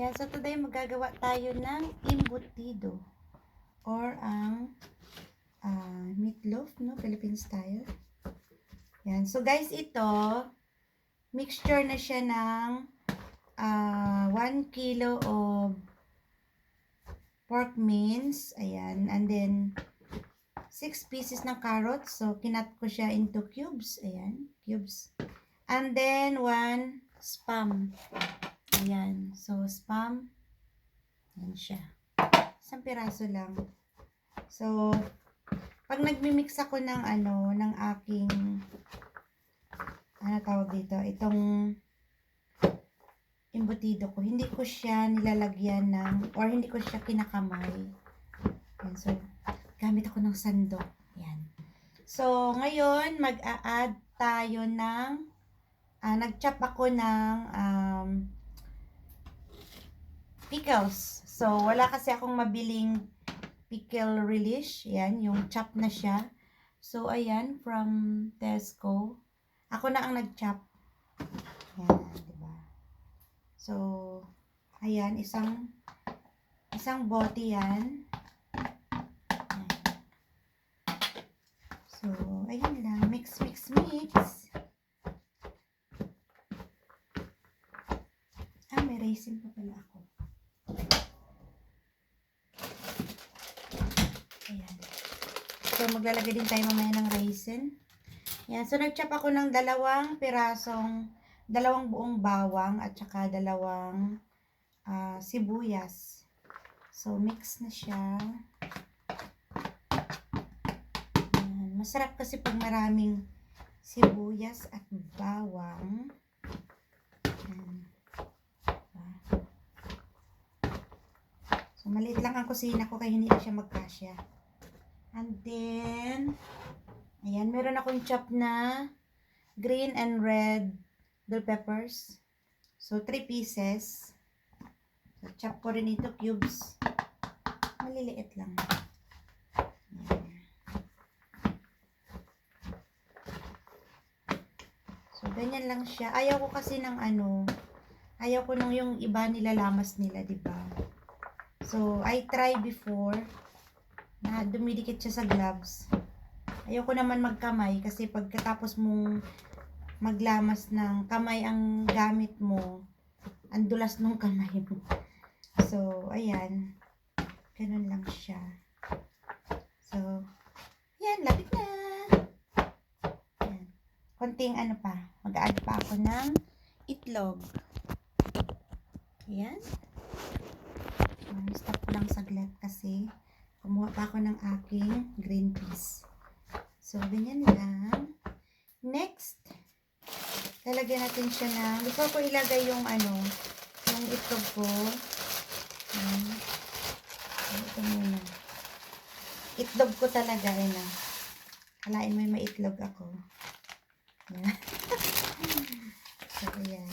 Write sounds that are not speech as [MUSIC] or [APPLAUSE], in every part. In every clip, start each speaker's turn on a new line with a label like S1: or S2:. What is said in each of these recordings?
S1: Yan, so today magagawa tayo ng embutido or ang ah, meatloaf, no? Philippine style. Yan. So guys, ito mixture na siya ng ah 1 kilo of pork mince. Ayan. And then 6 pieces ng carrots. So kinat ko siya into cubes. Ayan, cubes. And then 1 spam. Ayan. So, spam. Ayan siya. Isang piraso lang. So, pag nagmi-mix ako ng ano, ng aking ano tawag dito, itong embutido ko, hindi ko siya nilalagyan ng, or hindi ko siya kinakamay. Ayan, so, gamit ako ng sandok. Ayan. So, ngayon, mag-a-add tayo ng, ah, nag-chop ako ng, um, pickles. So, wala kasi akong mabiling pickle relish. Yan, yung chop na siya. So, ayan, from Tesco. Ako na ang nag-chop. Yan, di ba? So, ayan, isang isang bote yan. So, ayan lang. Mix, mix, mix. Ah, may raisin pa pala ako. Ayan. So, maglalagay din tayo mamaya ng raisin. Ayan. So, nag-chop ako ng dalawang pirasong, dalawang buong bawang at saka dalawang ah, sibuyas. So, mix na siya. Ayan. Masarap kasi pag maraming sibuyas at bawang. Diba? So, maliit lang ang kusina ko kaya hindi na siya magkasya. And then, ayan, meron akong chop na green and red bell peppers. So, three pieces. So, chop ko rin ito cubes. Maliliit lang. So, ganyan lang siya. Ayaw ko kasi ng ano, ayaw ko nung yung iba nilalamas nila, di ba? So, I try before na dumidikit siya sa gloves. Ayoko naman magkamay kasi pagkatapos mong maglamas ng kamay ang gamit mo, ang dulas ng kamay mo. So, ayan. Ganun lang siya. So, ayan, lapit na. Ayan. Konting ano pa, mag-add pa ako ng itlog. Ayan. Um, stop ko lang saglit kasi kumuha pa ako ng aking green peas. So, ganyan lang. Next, lalagyan natin siya ng, before ko ilagay yung ano, yung itlog ko. Ayan. Ito muna. Itlog ko talaga, yun na. Kalain mo yung may itlog ako. Ayan. [LAUGHS] so, ayan.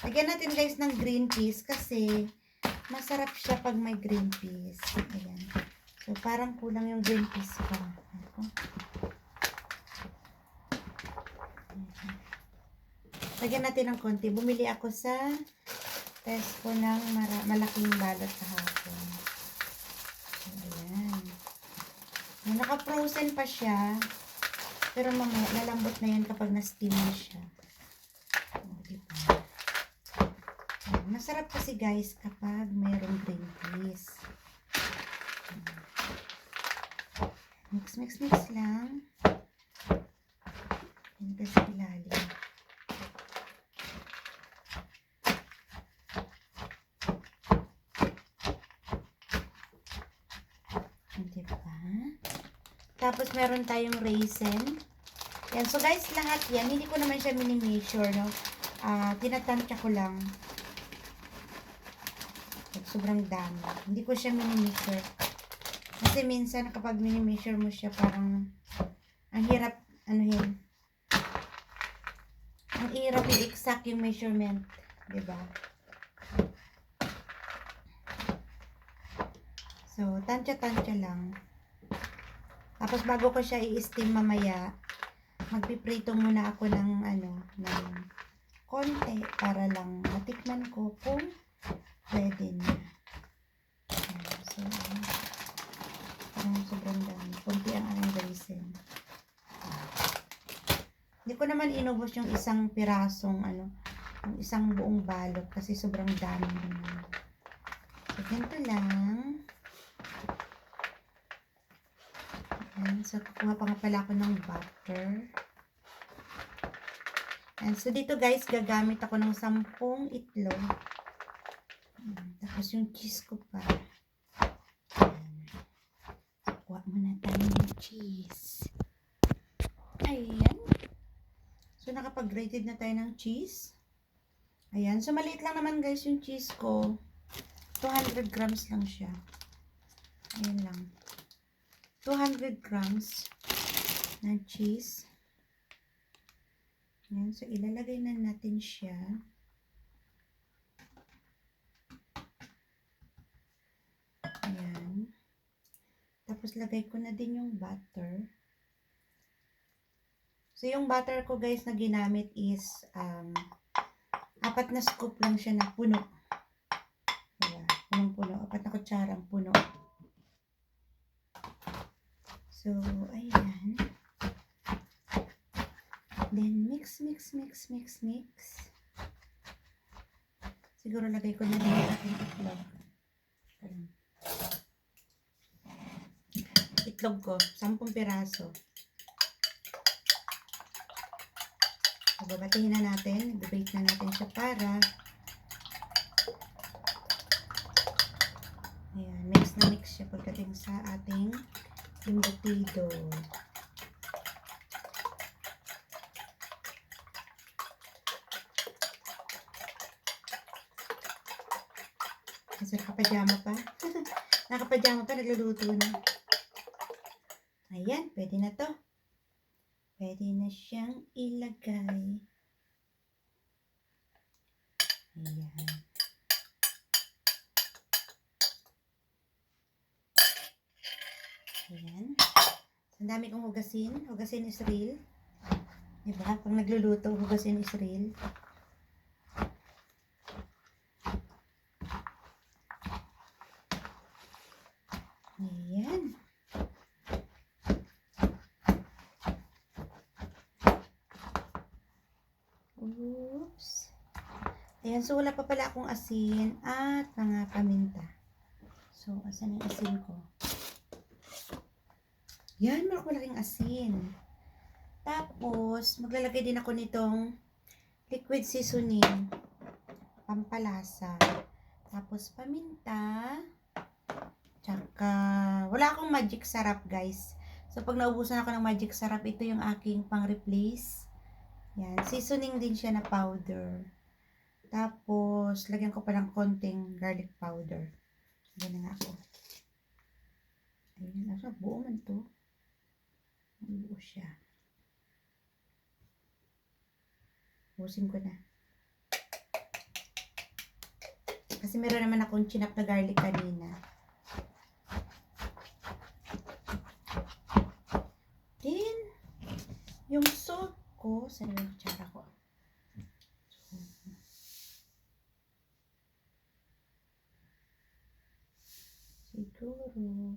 S1: Lagyan natin guys ng green peas kasi masarap siya pag may green peas. Ayan. So, parang kulang yung green peas ko. Lagyan natin ng konti. Bumili ako sa Tesco ng mara- malaking balot kahapon. So, Ayan. Naka-frozen pa siya. Pero mamaya, lalambot na yan kapag na-steam na siya. Diba? Masarap kasi guys kapag mayroong green peas. Mix, mix, mix lang. Yan kasi ilalim. Diba? Tapos meron tayong raisin. Yan. So guys, lahat yan. Hindi ko naman siya mini-measure, no? Ah, tinatansya ko lang. Sobrang dami. Hindi ko siya mini-measure. Kasi minsan kapag mini-measure mo siya parang ang hirap ano yun. Ang hirap i-exact yung measurement, 'di ba? So, tansya-tansya lang. Tapos bago ko siya i-steam mamaya, magpiprito muna ako ng ano, ng konti para lang matikman ko kung pwede na. So. Parang sobrang dami. Kunti ang aking galisin. Hindi ko naman inubos yung isang pirasong ano, yung isang buong balot kasi sobrang dami naman. So, ganito lang. Ayan, so kukuha pa nga pala ako ng butter. Ayan, so dito guys, gagamit ako ng sampung itlog. Ayan, tapos yung cheese ko pa. Ayan. So, kuha muna tayo ng cheese. Ayan. So, nakapag-grated na tayo ng cheese. Ayan. So, maliit lang naman guys yung cheese ko. 200 grams lang siya. Ayan lang. 200 grams na cheese. Ayan. So, ilalagay na natin siya. Ayan. Tapos, lagay ko na din yung butter. So, yung butter ko guys na ginamit is um, apat na scoop lang siya na puno. Diba? Punong-puno. Apat na kutsarang puno. So, ayan. Then, mix, mix, mix, mix, mix. Siguro lagay ko na rin yung itlog. Ayan. Itlog ko, 10 piraso. So, babatiin na natin. I-bake na natin siya para Ayan, mix na mix siya pagdating sa ating embutido. Kasi nakapajama pa. [LAUGHS] nakapajama pa, nagluluto na. Ayan, pwede na to. Pwede na siyang ilagay. Ayan. Ayan. Ang dami kong hugasin. Hugasin is real. Diba? Pag nagluluto, hugasin is real. Ayan. Oops. Ayan, so wala pa pala akong asin at mga paminta. So, asan yung asin ko? Yan, malak malaking asin. Tapos, maglalagay din ako nitong liquid seasoning. Pampalasa. Tapos, paminta. Tsaka, wala akong magic sarap, guys. So, pag naubusan ako ng magic sarap, ito yung aking pang-replace. Yan. Seasoning din siya na powder. Tapos, lagyan ko pa ng konting garlic powder. Yan na ako. Ayun, nasa buo man to. Buo siya. Busin ko na. Kasi meron naman akong chinap na garlic kanina. Then, yung salt ko, saan yung kutsara ko? Siguro,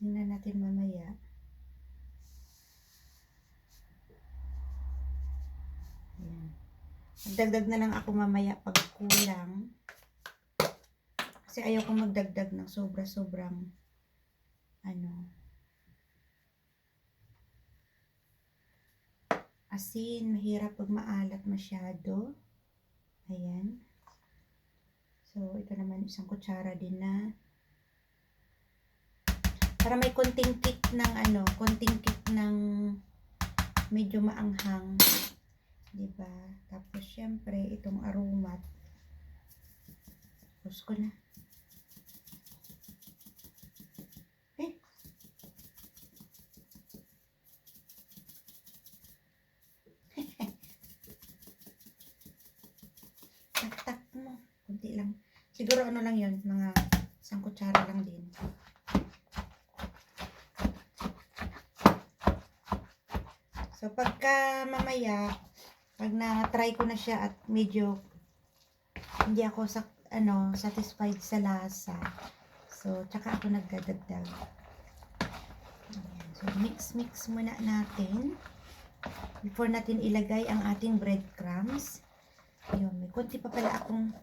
S1: tingnan natin mamaya. Ayan. Magdagdag na lang ako mamaya pag kulang. Kasi ayaw kong magdagdag ng sobra-sobrang ano, asin, mahirap pag maalat masyado. Ayan. So, ito naman isang kutsara din na para may konting kick ng ano, konting kick ng medyo maanghang. 'Di ba? Tapos syempre itong aromat. Tapos ko na. Eh. [LAUGHS] Tak-tak mo. Kunti lang. Siguro ano lang yon mga isang kutsara lang din. So, pagka mamaya, pag na-try ko na siya at medyo hindi ako sak ano, satisfied sa lasa. So, tsaka ako nagdadagdag. Ayan. So, mix-mix muna natin. Before natin ilagay ang ating breadcrumbs. Ayun, may konti pa pala akong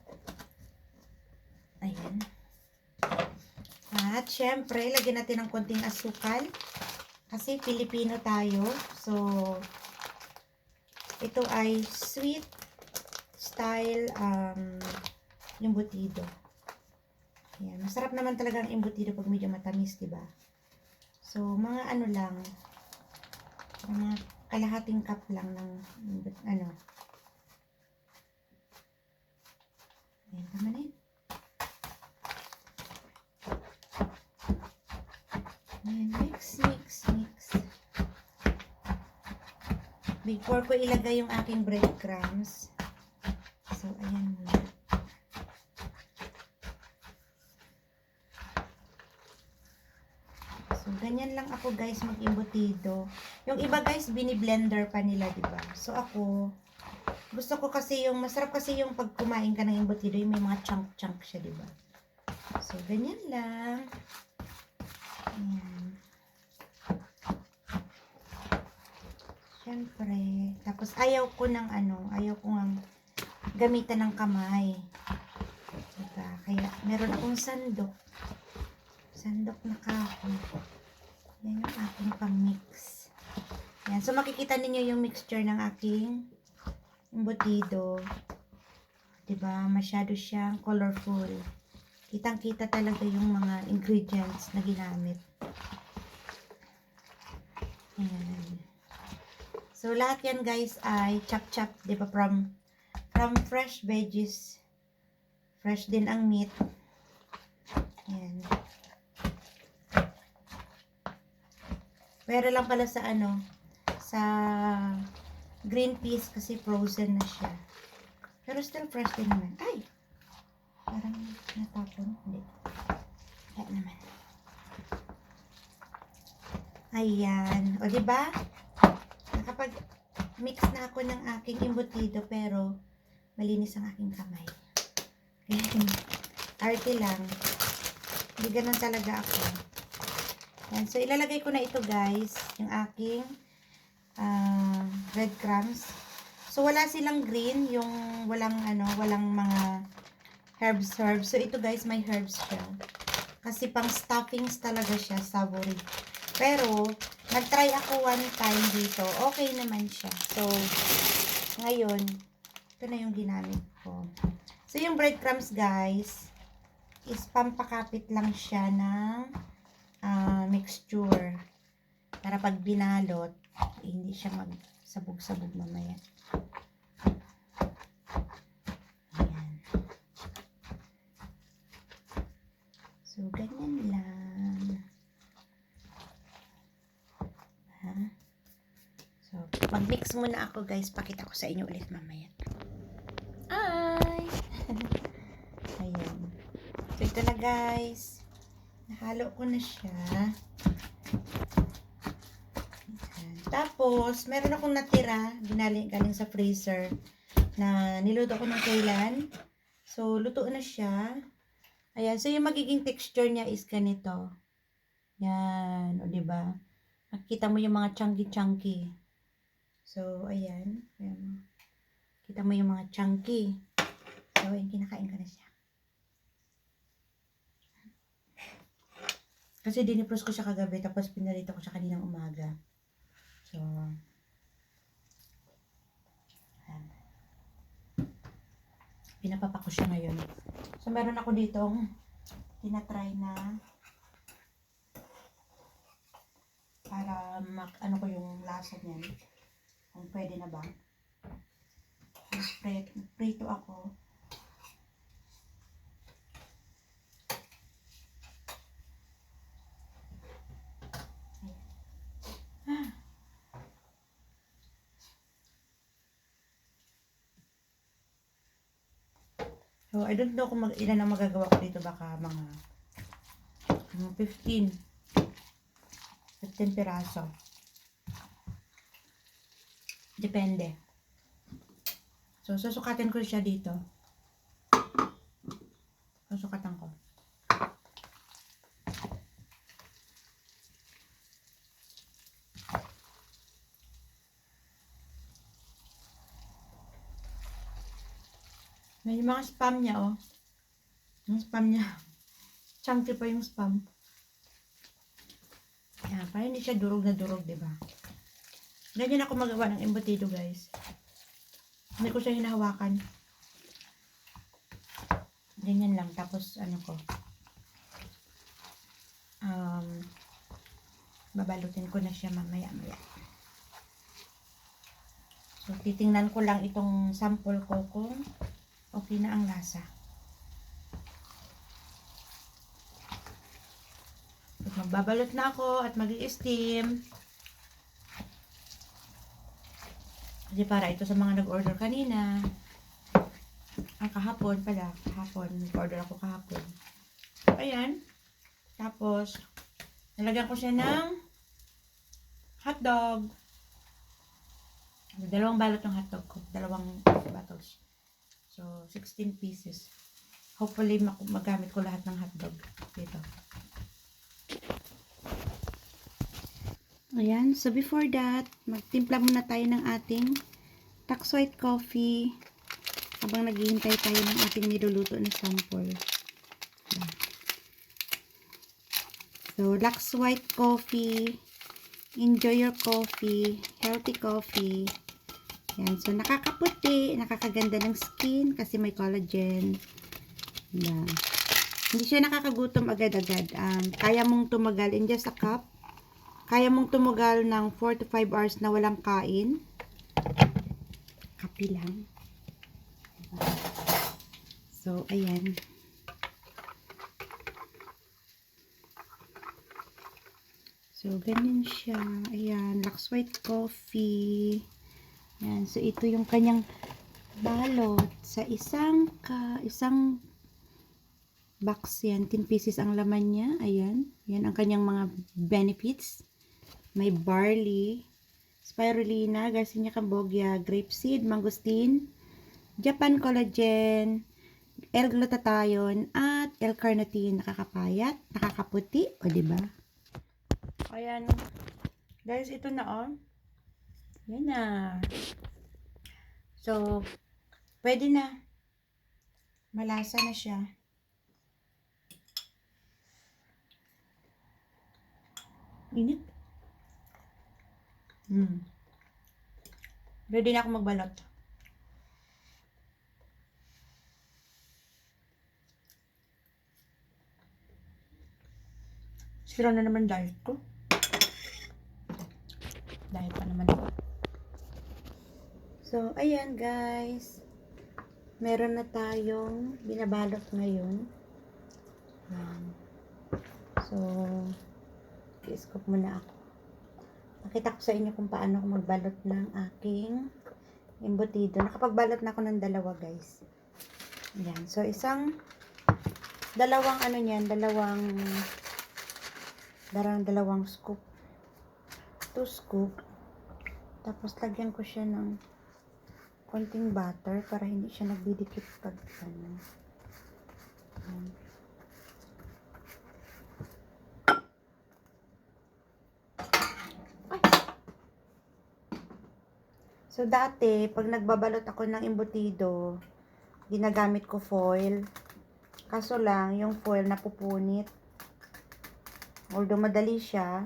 S1: Ayan. At, syempre, lagyan natin ng konting asukal. Kasi Pilipino tayo. So, ito ay sweet style um, embutido. Ayan. Masarap naman talaga ang embutido pag medyo matamis, di ba? So, mga ano lang, mga kalahating cup lang ng ano. Ayan, tama na yun. Ayan, mix, mix, Before ko ilagay yung aking breadcrumbs. So, ayan muna. So, ganyan lang ako guys mag-imbutido. Yung iba guys, bini-blender pa nila, di ba? So, ako, gusto ko kasi yung, masarap kasi yung pag kumain ka ng imbutido, yung may mga chunk-chunk siya, di ba? So, ganyan lang. Ayan. Siyempre. Tapos, ayaw ko ng ano, ayaw ko ng gamitan ng kamay. Diba? Kaya, meron akong sandok. Sandok na kahoy. Yan yung aking pang-mix. Yan. So, makikita ninyo yung mixture ng aking embutido. Diba? Masyado siyang colorful. Kitang-kita talaga yung mga ingredients na ginamit. Ayan. So, lahat yan guys ay chop-chop, di ba, from, from fresh veggies. Fresh din ang meat. Ayan. Pero lang pala sa ano, sa green peas kasi frozen na siya. Pero still fresh din naman. Ay! Parang natapon. Hindi. Kaya naman. Ayan. O, di ba? Nakapag mix na ako ng aking embutido pero malinis ang aking kamay. Ayan. Arte lang. Hindi ganun talaga ako. Ayan. So, ilalagay ko na ito guys. Yung aking uh, breadcrumbs. So, wala silang green. Yung walang ano, walang mga herbs, herbs. So, ito guys, may herbs siya. Kasi pang stuffings talaga siya, savory. Pero, nag-try ako one time dito. Okay naman siya. So, ngayon, ito na yung ginamit ko. So, yung breadcrumbs guys, is pampakapit lang siya ng ah, mixture. Para pag binalot, hindi siya magsabog-sabog mamaya. Ayan. So, ganyan lang. Ha? So, muna ako guys. Pakita ko sa inyo ulit mamaya. Ay! [LAUGHS] Ayan. So, ito na guys. Nahalo ko na siya. Ayan. Tapos, meron akong natira. Ginaling galing sa freezer. Na niluto ko ng kailan. So, luto na siya. Ayan. So, yung magiging texture niya is ganito. Yan. O, diba? Makikita mo yung mga chunky-chunky. So, ayan. ayan. Kita mo yung mga chunky. So, ayan. Kinakain ko na siya. Kasi dinipros ko siya kagabi, tapos pinarito ko siya kaninang umaga. So, ayan. Pinapapa ko siya ngayon. So, meron ako ditong tinatry na para mak ano ko yung lasa niyan. Kung pwede na ba. Prito, prito ako. So, I don't know kung mag, ilan ang magagawa ko dito. Baka mga, mga 15. 15 piraso. Depende. So, susukatin ko siya dito. Susukatan ko. May mga spam niya, oh. Yung spam niya. [LAUGHS] Chunky pa yung spam. Yan, para hindi siya durog na durog, di ba? Ganyan ako magawa ng embutido, guys. Hindi ko siya hinahawakan. Ganyan lang. Tapos, ano ko. Um, babalutin ko na siya mamaya-maya. So, titingnan ko lang itong sample ko kung okay na ang lasa. At magbabalot na ako at mag Kasi para ito sa mga nag-order kanina. Ang kahapon pala. Kahapon. Nag-order ako kahapon. So, ayan. Tapos, nalagyan ko siya ng hotdog. Dalawang balot ng hotdog ko. Dalawang bottles. So, 16 pieces. Hopefully, mak- magamit ko lahat ng hotdog dito. Ayan. So, before that, magtimpla muna tayo ng ating tax white coffee habang naghihintay tayo ng ating niluluto na sample. Ayan. So, Lux White Coffee. Enjoy your coffee. Healthy coffee. Yan. So, nakakaputi. Nakakaganda ng skin kasi may collagen. Yan. Hindi siya nakakagutom agad-agad. Um, kaya mong tumagal in just a cup. Kaya mong tumugal ng 4 to 5 hours na walang kain. Kapi lang. So, ayan. So, ganyan siya. Ayan, Lux White Coffee. Ayan, so ito yung kanyang balot sa isang ka, isang box yan. 10 pieces ang laman niya. Ayan. Ayan ang kanyang mga benefits. May barley, spirulina, Garcinia cambogia, grapeseed, mangosteen, Japan collagen, L-glutathione, at L-carnitine. Nakakapayat, nakakaputi, o di ba? Ayan. Guys, ito na oh. Yan na. So, pwede na. Malasa na siya. Init. Hmm. Ready na ako magbalot. Sira na naman diet ko. Diet pa naman ako. So, ayan guys. Meron na tayong binabalot ngayon. Ayan. So, i-scoop muna ako. Pakita ko sa inyo kung paano ako magbalot ng aking embutido. Nakapagbalot na ako ng dalawa guys. Ayan. So, isang dalawang ano niyan, dalawang darang dalawang scoop. Two scoop. Tapos lagyan ko siya ng konting butter para hindi siya nagdidikit pag ano. Ayan. So, dati, pag nagbabalot ako ng embutido, ginagamit ko foil. Kaso lang, yung foil napupunit. Although madali siya,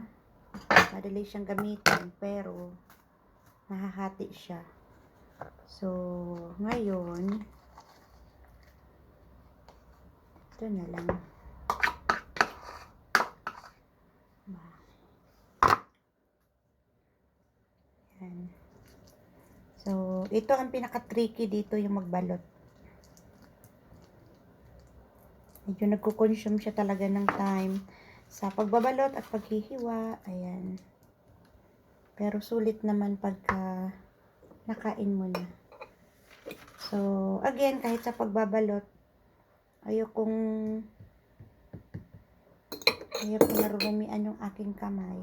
S1: madali siyang gamitin, pero nahahati siya. So, ngayon, ito na lang. Ba. Yan. Ito ang pinaka-tricky dito yung magbalot. Medyo nagko-consume siya talaga ng time sa pagbabalot at paghihiwa. Ayan. Pero sulit naman pagka nakain mo na. So, again, kahit sa pagbabalot, ayokong ayokong narurumian yung aking kamay.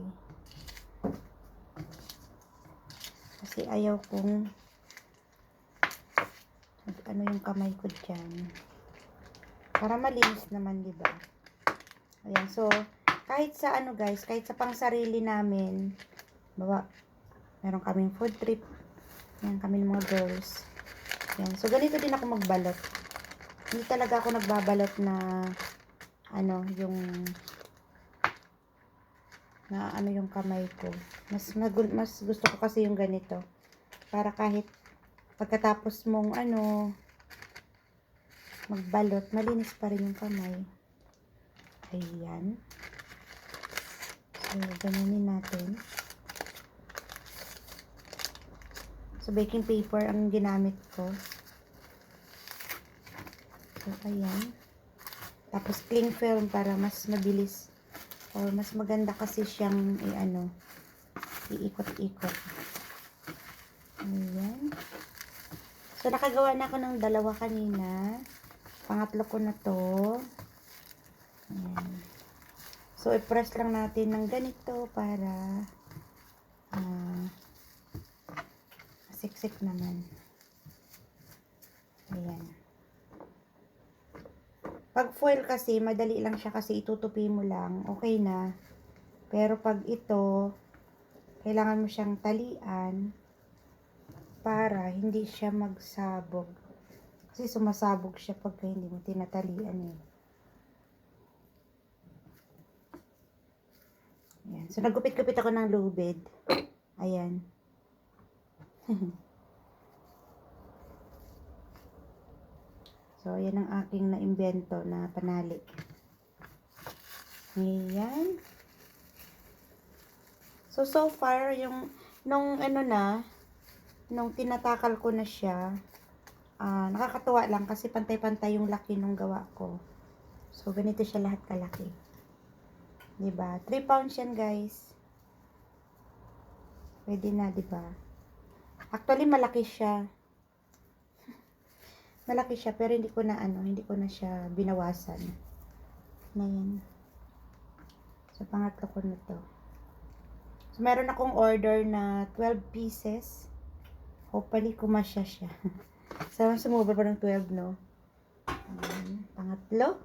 S1: Kasi ayaw kong ano yung kamay ko dyan. Para malinis naman, di ba? Ayan, so, kahit sa ano guys, kahit sa pang sarili namin, bawa, meron kaming food trip. Ayan, kami ng mga girls. Ayan, so ganito din ako magbalot. Hindi talaga ako nagbabalot na, ano, yung, na ano yung kamay ko. Mas, mas gusto ko kasi yung ganito. Para kahit pagkatapos mong ano, magbalot, malinis pa rin yung kamay. Ayan. So, gananin natin. So, baking paper ang ginamit ko. So, ayan. Tapos, cling film para mas mabilis or mas maganda kasi siyang i-ano, iikot-ikot. Ayan. So, nakagawa na ako ng dalawa kanina. Pangatlo ko na to. Ayan. So, i-press lang natin ng ganito para ah siksik naman. Ayan. Pag foil kasi, madali lang siya kasi itutupi mo lang. Okay na. Pero pag ito, kailangan mo siyang talian para hindi siya magsabog. Kasi sumasabog siya pagka hindi mo tinatalian eh. Ayan. So, nagupit-gupit ako ng lubid. Ayan. [LAUGHS] so, ayan ang aking na-invento na panalik. Ayan. So, so far, yung, nung ano na, nung tinatakal ko na siya, ah, nakakatuwa lang kasi pantay-pantay yung laki nung gawa ko. So, ganito siya lahat kalaki. 'Di ba? 3 pounds yan, guys. Pwede na, 'di ba? Actually, malaki siya. [LAUGHS] malaki siya, pero hindi ko na ano, hindi ko na siya binawasan. Na yan. So, pangatlo ko na to. So, meron akong order na 12 pieces. Hopefully, kumasya siya. [LAUGHS] Sana sumubra pa ng 12, no? Ayan. Pangatlo.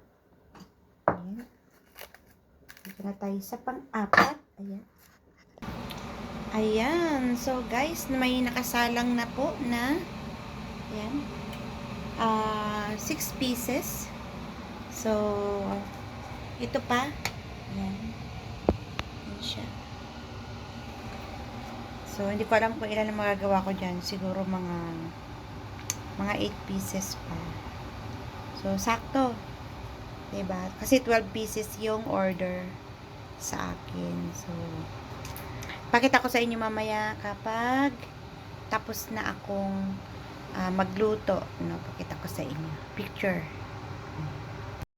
S1: Ayan. Dito na tayo sa pang-apat. Ayan. Ayan. So, guys, may nakasalang na po na ayan. Ah, six pieces. So, ito pa. Ayan. Ayan siya. So, hindi ko alam kung ilan ang magagawa ko dyan. Siguro mga mga 8 pieces pa. So, sakto. 'Di ba? Kasi 12 pieces yung order sa akin. So, pakita ko sa inyo mamaya kapag tapos na akong ah, magluto. No, pakita ko sa inyo. Picture.